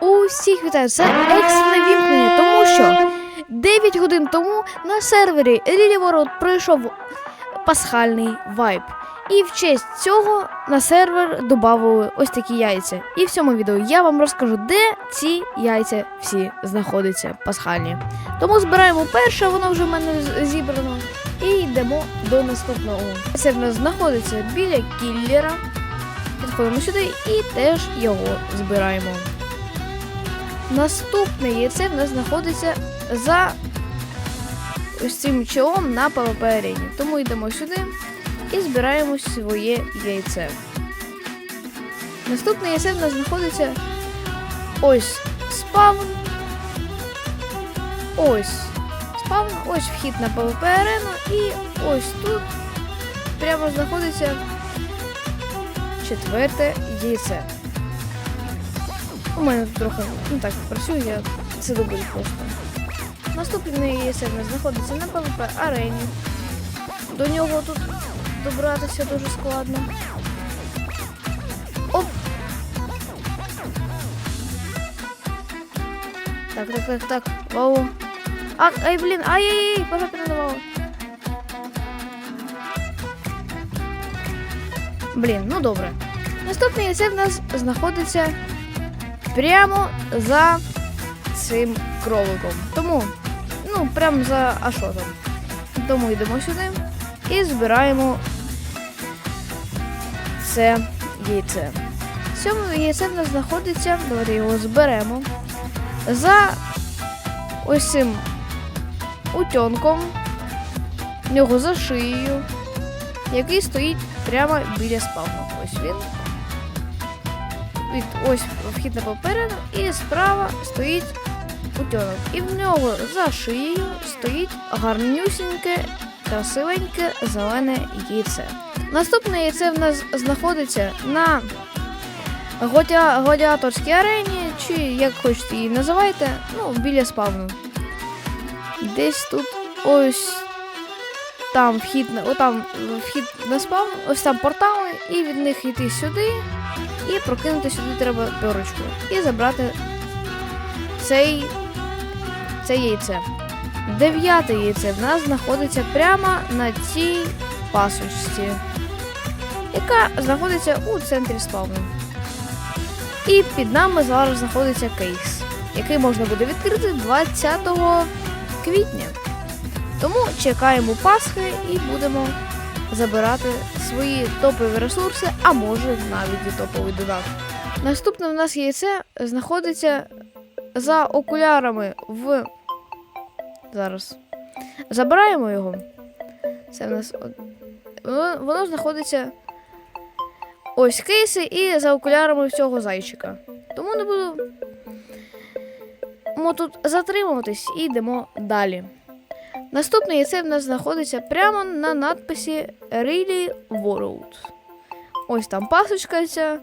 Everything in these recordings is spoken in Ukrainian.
Усіх вітаю! Це екстрене вімкнення, тому що 9 годин тому на сервері Рілі Ворот пройшов пасхальний вайб. І в честь цього на сервер додали ось такі яйця. І в цьому відео я вам розкажу, де ці яйця всі знаходяться пасхальні. Тому збираємо перше, воно вже в мене зібрано. І йдемо до наступного. Це в нас знаходиться біля кіллера. Підходимо сюди і теж його збираємо. Наступне яйце в нас знаходиться за ось цим чолом на арені. Тому йдемо сюди і збираємо своє яйце. Наступне яйце в нас знаходиться ось спавн. Ось спавн, ось вхід на PvP арену і ось тут прямо знаходиться четверте яйце. У мене трохи ну так працює, я це добив просто. Наступне яйце в нас знаходиться на PvP арені. До нього тут добратися дуже складно. Оп! Так, так, так, так. Вау. А, ай, блін, ай-яй-яй, пожалуйста, не. Блін, ну добре. Наступне яйце в нас знаходиться прямо за цим кроликом. Тому, ну, прямо за ашотом. Тому йдемо сюди і збираємо це яйце. Сьоме яйце в нас знаходиться, давайте його зберемо. За ось цим утьонком, в нього за шиєю, який стоїть прямо біля спавну. Ось він від ось вхід на попереду, і справа стоїть утенок. І в нього за шиєю стоїть гарнюсіньке, красивеньке зелене яйце. Наступне яйце в нас знаходиться на гладіаторській арені, чи як хочете її називайте, ну, біля спавну. Десь тут ось там вхід на отам вхід на спавн, ось там портали, і від них йти сюди. І прокинути сюди треба перочку. І забрати цей, це яйце. Дев'яте яйце в нас знаходиться прямо на цій пасочці, яка знаходиться у центрі спавну. І під нами зараз знаходиться кейс, який можна буде відкрити 20 квітня. Тому чекаємо Пасхи і будемо забирати свої топові ресурси, а може навіть і топовий додаток. Наступне в нас яйце знаходиться за окулярами в. Зараз. Забираємо його. Це в нас. Воно, воно знаходиться ось кейси і за окулярами цього зайчика. Тому не буду. Мо тут затримуватись і йдемо далі. Наступне яйце в нас знаходиться прямо на надписі Really World. Ось там пасочка ця.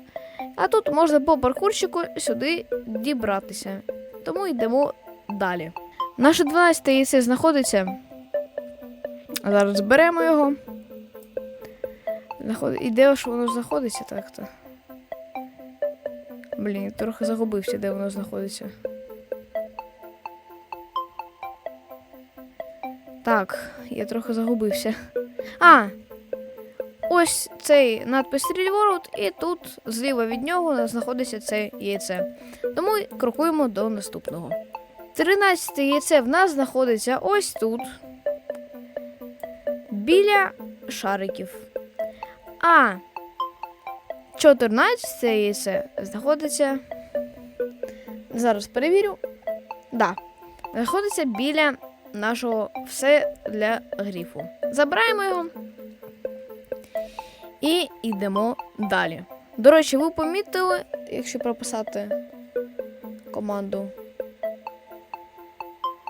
А тут можна по паркурчику сюди дібратися. Тому йдемо далі. Наше 12 яйце знаходиться. Зараз зберемо його. Знаход... І де ж воно знаходиться так-то? Блін, трохи загубився, де воно знаходиться. Так, я трохи загубився. А! Ось цей надпис World, і тут зліва від нього знаходиться це яйце. Тому крокуємо до наступного. Тринадцяте яйце в нас знаходиться ось тут. Біля шариків. А 14 яйце знаходиться. Зараз перевірю. Да. Знаходиться біля нашого все для гріфу. Забираємо його і йдемо далі. До речі, ви помітили, якщо прописати команду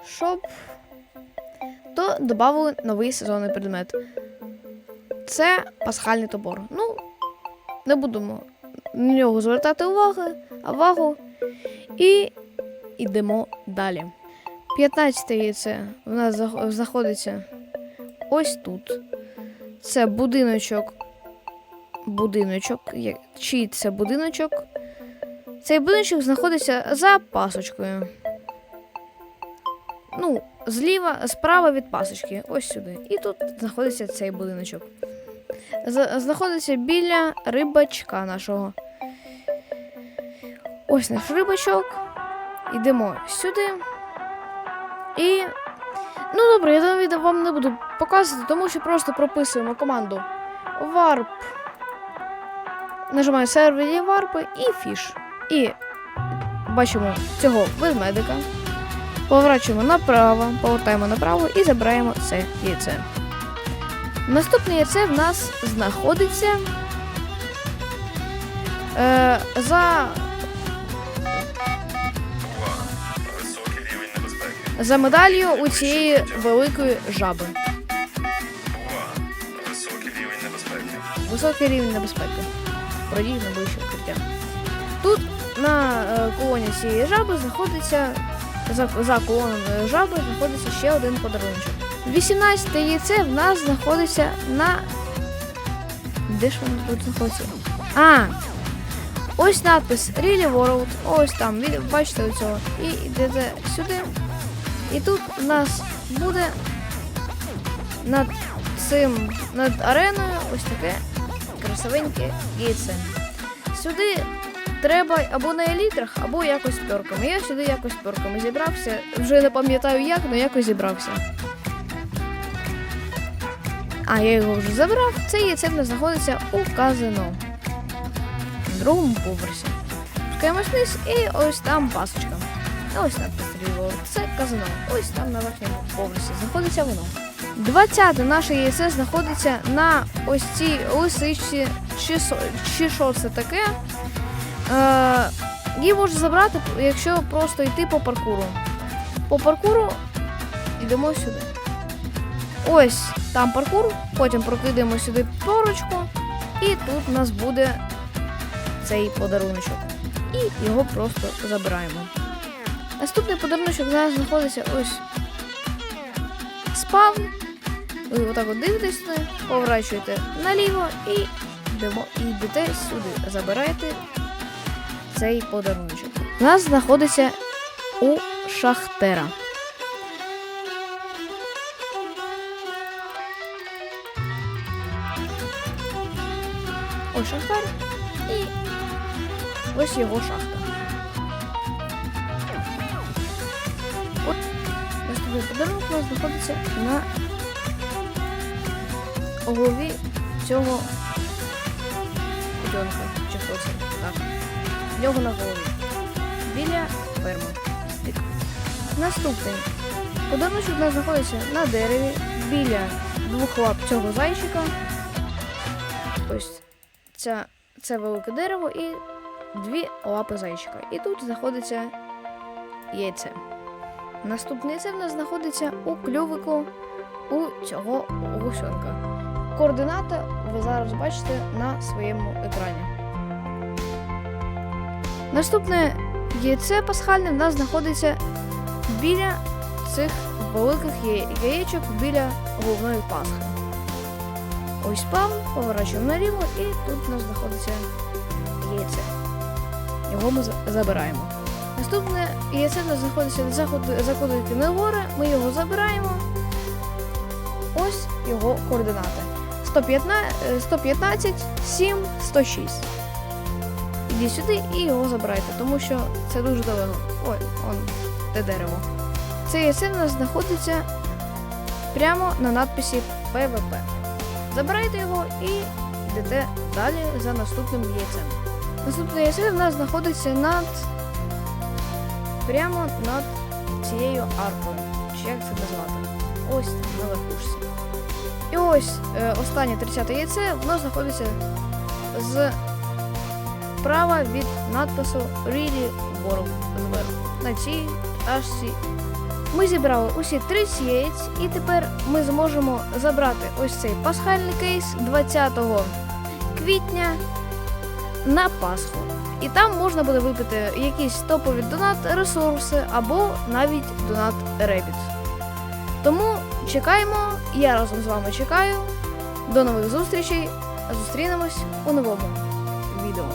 щоб, то додали новий сезонний предмет. Це пасхальний тобор. Ну, не будемо на нього звертати уваги, увагу. І йдемо далі. 15 яйце в нас знаходиться ось тут. Це будиночок. Будиночок. Чий це будиночок? Цей будиночок знаходиться за пасочкою. Ну, зліва, справа від пасочки, ось сюди. І тут знаходиться цей будиночок. Знаходиться біля рибачка нашого. Ось наш рибачок. Йдемо сюди. І. Ну добре, я навіть вам не буду показувати, тому що просто прописуємо команду warp. Нажимаю сервері варпи і фіш. І бачимо цього ведмедика. Поворачуємо направо, повертаємо направо і забираємо це яйце. Наступне яйце в нас знаходиться е, за, за медаллю у цієї великої жаби. Високий рівень небезпеки. Високий рівень небезпеки. На ближче укриття. Тут на е, колоні цієї жаби знаходиться. За, за колоною жаби знаходиться ще один подарунок. 18 яйце в нас знаходиться на. Де ж воно тут знаходиться? А! Ось надпис Really World. Ось там, бачите оцього. І йдете сюди. І тут у нас буде над цим, над ареною ось таке красивеньке яйце. Сюди треба або на елітрах, або якось пьорками. Я сюди якось пьорками зібрався. Вже не пам'ятаю як, але якось зібрався. А я його вже забрав. Це яйце в знаходиться у казино. На другому поверсі. Спускаємось вниз і ось там пасочка. Ось надпис Рівол. Це казино. Ось там на верхньому поверсі знаходиться воно. 20 наше яйце знаходиться на ось цій лисичці, чи, що це таке. Е, її можна забрати, якщо просто йти по паркуру. По паркуру йдемо сюди. Ось там паркур, потім прокидаємо сюди порочку, і тут у нас буде цей подаруночок. І його просто забираємо. Наступний подаруночок у нас знаходиться ось спавн. Ви отак от дивитесь поворачуєте наліво і йдемо йдете сюди. Забираєте цей подаруночок. У нас знаходиться у шахтера. Ось шахтар і ось його шахта. От наступний подарунок у нас знаходиться на голові цього котенка. Чи хто це? Так. В нього на голові. Біля ферми. Тик. Наступний. Подарунок у нас знаходиться на дереві біля двох лап цього зайчика. Ось ця, це велике дерево і дві лапи зайчика. І тут знаходиться яйце. Наступне яйце в нас знаходиться у клювику у цього гусенка. Координати ви зараз бачите на своєму екрані. Наступне яйце пасхальне в нас знаходиться біля цих великих яєчок біля головної пасхи. Ось спам, поворачуємо наліво і тут у нас знаходиться яйце. Його ми забираємо. Наступне яйце в нас знаходиться заходити на гори, ми його забираємо. Ось його координати. 115, е, 115 7, 106. Ідіть сюди і його забирайте, тому що це дуже далеко. Ой, он, те дерево. Це яйце в нас знаходиться прямо на надписі ПВП. Забирайте його і йдете далі за наступним яйцем. Наступне яйце в нас знаходиться над прямо над цією аркою. Чи як це назвати? Ось на верхушці. Ось е, останнє 30 яйце, воно знаходиться з права від надпису Really World зверху. На цій ажці. Ми зібрали усі 30 яєць, і тепер ми зможемо забрати ось цей пасхальний кейс 20 квітня на Пасху. І там можна буде випити якісь топові донат ресурси або навіть донат Ребіт. Тому чекаємо, я разом з вами чекаю. До нових зустрічей. Зустрінемось у новому відео.